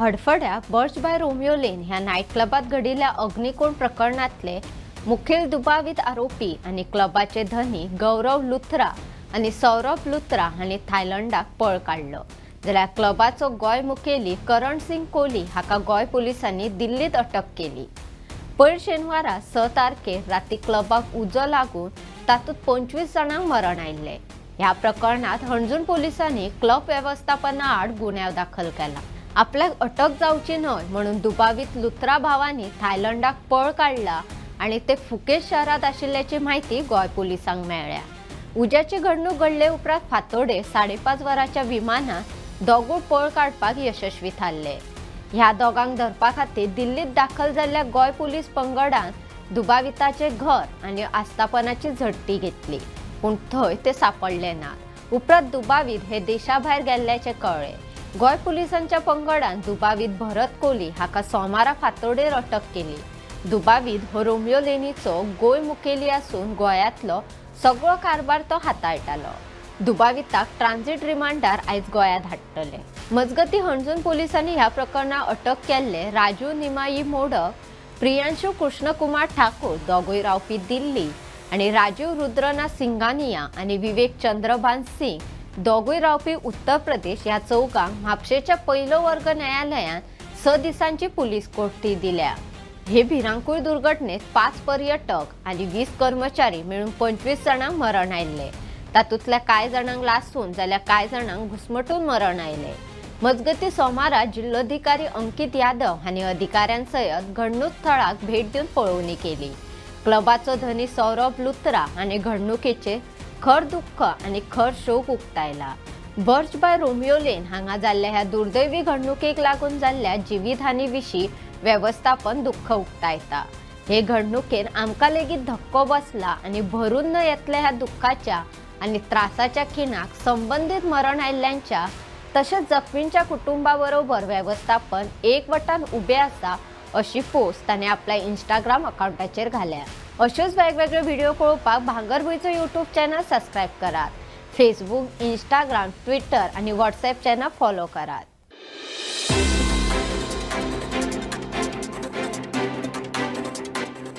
हडफड्या Birch by Romeo Lane ह्या night क्लबात घडिल्ल्या अग्निकोंड प्रकरणातले मुखेल दुबावित आरोपी आणि क्लबाचे धनी गौरव लुथरा आणि सौरभ लुथरा हांणी थायलंडाक पळ काडलो जाल्यार क्लबाचो गोंय मुखेली करण सिंग कोहली हाका गोंय पुलिसांनी दिल्लीत अटक केली. पयर शेनवारा स तारखेर राती क्लबाक उजो लागून तातूंत पंचवीस जाणांक मरण आयिल्लें. ह्या प्रकरणात हणजूण पोलिसांनी क्लब वेवस्थापना आड गुन्यांव दाखल केला. आपल्याक अटक जावची न्हय म्हणून दुबावीत लुत्रा भावांनी थायलंडाक पळ काडला आणि ते फुकेत शहरात आशिल्ल्याची म्हायती गोंय पुलिसांक मेळ्ळ्या उज्याची घडणूक घडले उपरांत फातोडे साडेपाच वरांच्या विमानात दोगूय पळ काडपाक यशस्वी थारले. ह्या दोगांक धरपा खातीर दिल्लीत दाखल जाल्ल्या गोंय पुलीस पंगडान दुबाविताचे घर आनी आस्थापनाची झडटी घेतली. पूण थंय ते सापडले ना उपरांत दुबावीत हे देशा भायर गेल्ल्याचे कळ्ळें गोंय पुलिसांच्या पंगडान दुबावीत भरत कोहली हाका सोमारा फातोडेर अटक केली. दुबावीत हो रोमियो लेनीचो गोंय मुखेली आसून गोंयांतलो सगळो कारभार तो हाताळटालो. दुबाविताक ट्रान्झिट रिमांडार आयज गोंयांत हाडटले. मजगती हणजून पोलिसांनी ह्या प्रकरणात अटक केल्ले राजू निमाई मोडक प्रियांशू कृष्णकुमार ठाकूर दोगूय रावपी दिल्ली आणि राजीव रुद्रनाथ सिंगानिया आणि विवेक चंद्रभान सिंग दोगूय रावपी उत्तर प्रदेश ह्या चौकाक म्हापशेच्या पयलो वर्ग न्यायालयान स दिसांची पुलीस कोठडी दिल्या. हे भिरांकूळ दुर्घटनेत पाच पर्यटक आणि वीस कर्मचारी मिळून पंचवीस जाणांक मरण आयिल्ले तातूंतल्या कांय जाणांक लासून जाल्यार कांय जाणांक घुस्मटून मरण आयले मजगती सोमारा जिल्लोधिकारी अंकित यादव हांणी अधिकाऱ्यांसयत घडणूक थळाक भेट दिवन पळोवणी केली. क्लबाचो धनी सौरभ लुत्रा हांणी घडणुकेचे खर दुःख आनी खर शोक उक्तायला. बर्च बाय रोमियो लेन हांगा जाल्ल्या ह्या दुर्दैवी घडणुकेक लागून जाल्ल्या जिवीतहानी विशीं वेवस्थापन दुःख उक्तायता. हे घडणुकेन आमकां लेगीत धक्को बसला आनी भरून न येतल्या ह्या दुःखाच्या आनी त्रासाच्या खिणाक संबंदीत मरण आयिल्ल्यांच्या तशेंच जखमींच्या कुटुंबा बरोबर वेवस्थापन एकवटान उबें आसा अशी पोस्ट ताणें आपल्या इंस्टाग्राम अकाउंटाचेर घाल्या. अश्योच वेगवेगळ्यो व्हिडिओ पळोवपाक भांगरभूंयचो यूट्यूब चॅनल सबस्क्रायब करात फेसबुक इंस्टाग्राम ट्विटर आणि व्हॉट्सॲप चॅनल फॉलो करात